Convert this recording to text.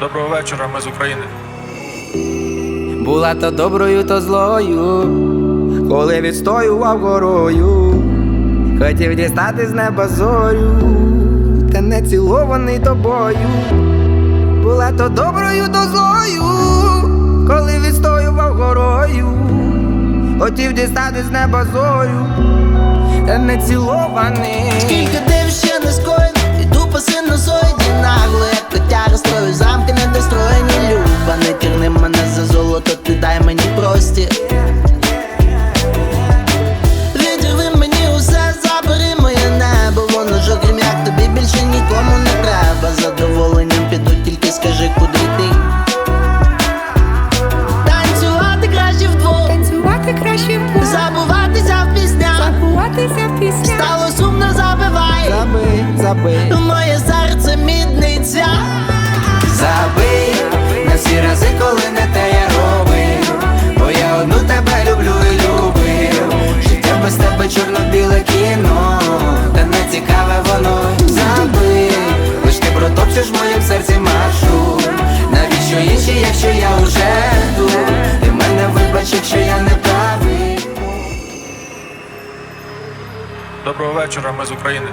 Доброго вечора, ми з України. Була то доброю, то злою, коли відстоював горою, хотів дістати з неба зорю, та не цілований тобою. Була то доброю, то злою, коли відстоював горою, хотів дістати з неба зорю, та не цілований. Скільки Забий, забий. Моє серце мідниця. Забий. На всі рази, коли не те я робив. Бо я одну тебе люблю і любив. Життя без тебе чорно-біле кіно. Та не цікаве воно. Забий. Лиш ти протопчеш в моїм серці маршрут Навіщо інші, якщо я уже тут? Ти мене вибач, якщо я не правий. Доброго вечора, ми з України.